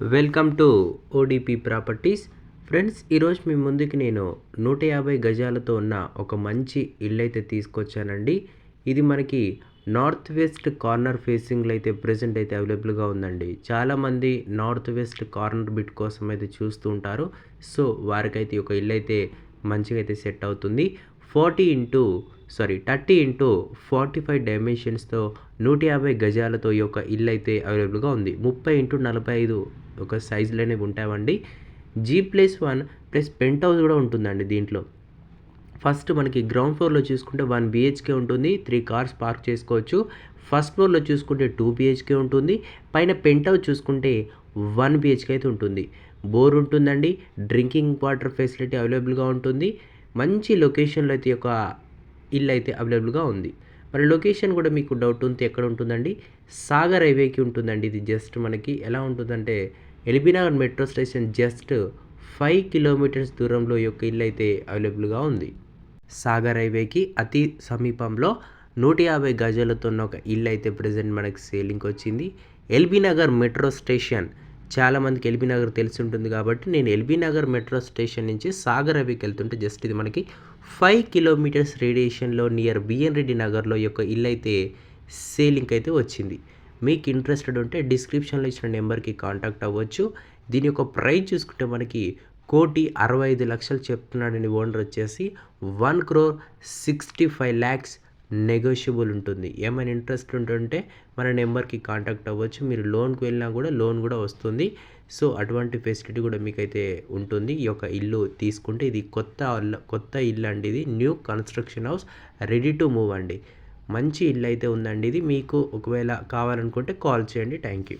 Welcome to ODP properties friends ఈరోజు మీ ముందుకి నేను నూట యాభై గజాలతో ఉన్న ఒక మంచి ఇల్లు అయితే తీసుకొచ్చానండి. ఇది మనకి నార్త్ వెస్ట్ కార్నర్ ఫేసింగ్లో అయితే ప్రజెంట్ అయితే అవైలబుల్గా ఉందండి. చాలామంది నార్త్ వెస్ట్ కార్నర్ బిట్ కోసం అయితే చూస్తూ ఉంటారు. సో వారికైతే ఒక ఇల్లు అయితే మంచిగా అయితే సెట్ అవుతుంది. Forty into sorry thirty into forty five డైమెన్షన్స్తో నూట యాభై గజాలతో ఈ యొక్క ఇల్లు అయితే అవైలబుల్గా ఉంది. ముప్పై ఇంటూ నలభై ఐదు ఒక సైజులు అనేవి ఉంటాయండి. G plus one plus penthouse కూడా ఉంటుందండి దీంట్లో. ఫస్ట్ మనకి గ్రౌండ్ ఫ్లోర్లో చూసుకుంటే వన్ బిహెచ్కే ఉంటుంది త్రీ కార్స్ పార్క్ చేసుకోవచ్చు. ఫస్ట్ ఫ్లోర్లో చూసుకుంటే టూ బిహెచ్కే ఉంటుంది. పైన పెంట్ హౌస్ చూసుకుంటే వన్ బిహెచ్కే అయితే ఉంటుంది. బోర్ ఉంటుందండి డ్రింకింగ్ వాటర్ ఫెసిలిటీ అవైలబుల్గా ఉంటుంది. మంచి లొకేషన్లో అయితే ఒక ఇల్లు అయితే అవైలబుల్గా ఉంది. మరి లొకేషన్ కూడా మీకు డౌట్ ఉంటే ఎక్కడ ఉంటుందండి? సాగర్ హైవేకి ఉంటుందండి ఇది జస్ట్ మనకి. ఎలా ఉంటుందంటే LB Nagar metro station just five kilometers దూరంలో యొక్క ఇల్లు అయితే అవైలబుల్గా ఉంది. సాగర్ హైవేకి అతి సమీపంలో నూట యాభై గజాలతో ఉన్న ఒక ఇల్లు అయితే ప్రజెంట్ మనకి సేలింగ్కి వచ్చింది. ఎల్బీ నగర్ మెట్రో స్టేషన్ చాలామందికి ఎల్బీ నగర్ తెలిసి ఉంటుంది కాబట్టి నేను ఎల్బీ నగర్ మెట్రో స్టేషన్ నుంచి సాగర్ హైవేకి వెళ్తుంటే జస్ట్ ఇది మనకి ఫైవ్ కిలోమీటర్స్ రేడియేషన్లో నియర్ బిఎన్ రెడ్డి నగర్లో యొక్క ఇల్లు అయితే సేలింగ్ అయితే వచ్చింది. మీకు ఇంట్రెస్టెడ్ ఉంటే డిస్క్రిప్షన్లో ఇచ్చిన నెంబర్కి కాంటాక్ట్ అవ్వచ్చు. దీని యొక్క ప్రైస్ చూసుకుంటే మనకి కోటి అరవై ఐదు లక్షలు చెప్తున్నాడని ఓనర్ వచ్చేసి one crore sixty five lakhs negotiable ఉంటుంది. ఏమైనా ఇంట్రెస్ట్ ఉంటుంటే మన నెంబర్కి కాంటాక్ట్ అవ్వచ్చు. మీరు లోన్కి వెళ్ళినా కూడా లోన్ కూడా వస్తుంది. సో అటువంటి ఫెసిలిటీ కూడా మీకైతే ఉంటుంది. ఈ యొక్క ఇల్లు తీసుకుంటే ఇది కొత్త కొత్త ఇల్లు అండి ఇది. New construction house ready to move అండి. మంచి ఇల్లు అయితే ఉందండి ఇది. మీకు ఒకవేళ కావాలనుకుంటే కాల్ చేయండి. Thank you